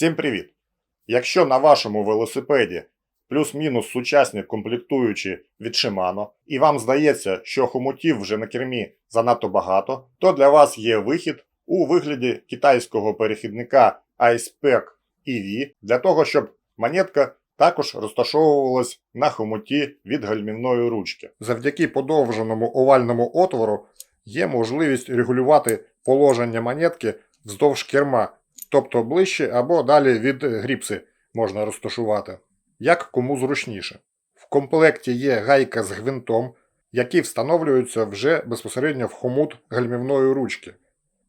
Всім привіт! Якщо на вашому велосипеді плюс-мінус сучасні комплектуючі від Shimano, і вам здається, що хомутів вже на кермі занадто багато, то для вас є вихід у вигляді китайського перехідника iSpec EV для того, щоб монетка також розташовувалась на хомуті від гальмівної ручки. Завдяки подовженому овальному отвору є можливість регулювати положення монетки вздовж керма, тобто ближче або далі від гріпси можна розташувати, як кому зручніше. В комплекті є гайка з гвинтом, які встановлюються вже безпосередньо в хомут гальмівної ручки.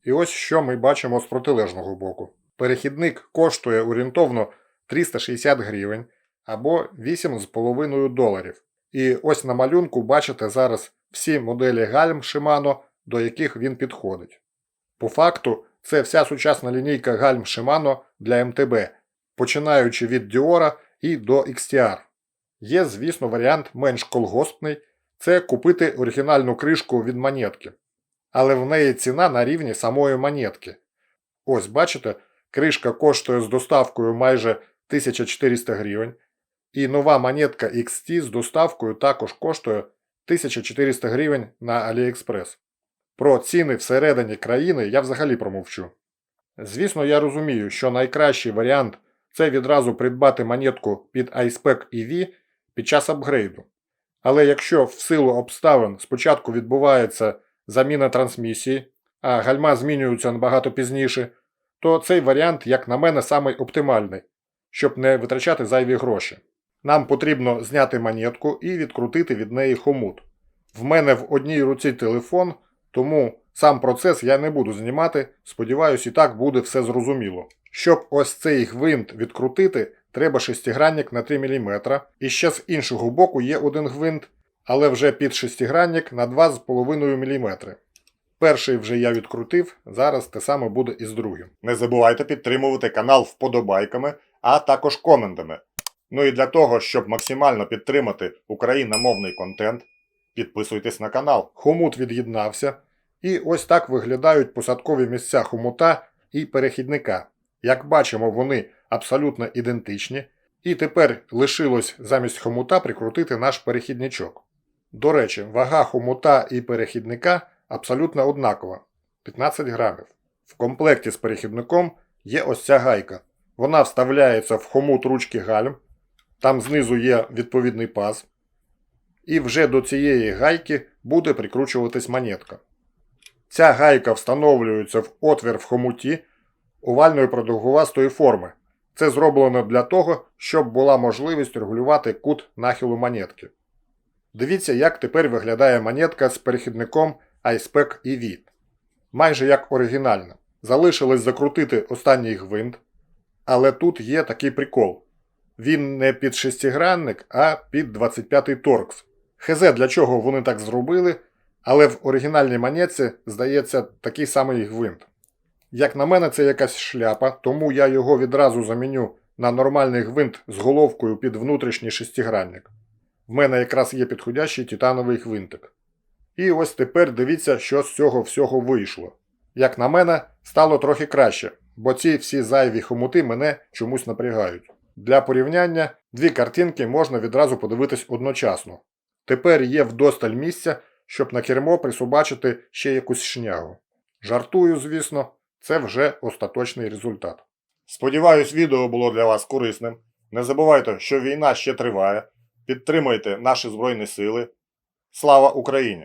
І ось що ми бачимо з протилежного боку. Перехідник коштує орієнтовно 360 гривень або 8,5 доларів. І ось на малюнку бачите зараз всі моделі гальм Shimano, до яких він підходить. По факту, це вся сучасна лінійка гальм Shimano для МТБ, починаючи від Dior і до XTR. Є, звісно, варіант менш колгоспний це купити оригінальну кришку від монетки. Але в неї ціна на рівні самої монетки. Ось, бачите, кришка коштує з доставкою майже 1400 гривень, і нова монетка XT з доставкою також коштує 1400 гривень на AliExpress. Про ціни всередині країни я взагалі промовчу. Звісно, я розумію, що найкращий варіант це відразу придбати монетку під iSpec EV під час апгрейду. Але якщо в силу обставин спочатку відбувається заміна трансмісії, а гальма змінюються набагато пізніше, то цей варіант, як на мене, самий оптимальний, щоб не витрачати зайві гроші. Нам потрібно зняти монетку і відкрутити від неї хомут. В мене в одній руці телефон, тому сам процес я не буду знімати, сподіваюсь, і так буде все зрозуміло. Щоб ось цей гвинт відкрутити, треба шестигранник на 3 мм, і ще з іншого боку є один гвинт, але вже під шестигранник на 2,5 мм. Перший вже я відкрутив, зараз те саме буде і з другим. Не забувайте підтримувати канал вподобайками, а також коментами. Ну і для того, щоб максимально підтримати україномовний контент, підписуйтесь на канал. Хомут від'єднався. І ось так виглядають посадкові місця хомута і перехідника. Як бачимо, вони абсолютно ідентичні. І тепер лишилось замість хомута прикрутити наш перехідничок. До речі, вага хомута і перехідника абсолютно однакова 15 грамів. В комплекті з перехідником є ось ця гайка. Вона вставляється в хомут ручки гальм, там знизу є відповідний паз. І вже до цієї гайки буде прикручуватись монетка. Ця гайка встановлюється в отвір в хомуті овальної продовгувастої форми. Це зроблено для того, щоб була можливість регулювати кут нахилу монетки. Дивіться, як тепер виглядає монетка з перехідником iSpec EV. Майже як оригінальна. Залишилось закрутити останній гвинт, але тут є такий прикол. Він не під шестигранник, а під 25-й торкс. Хз, для чого вони так зробили, але в оригінальній монетці, здається, такий самий гвинт. Як на мене, це якась шляпа, тому я його відразу заміню на нормальний гвинт з головкою під внутрішній шестигранник. В мене якраз є підходящий титановий гвинтик. І ось тепер дивіться, що з цього всього вийшло. Як на мене, стало трохи краще, бо ці всі зайві хомути мене чомусь напрягають. Для порівняння дві картинки можна відразу подивитись одночасно. Тепер є вдосталь місця, щоб на кермо присобачити ще якусь шнягу. Жартую, звісно, це вже остаточний результат. Сподіваюсь, відео було для вас корисним. Не забувайте, що війна ще триває. Підтримуйте наші Збройні Сили. Слава Україні!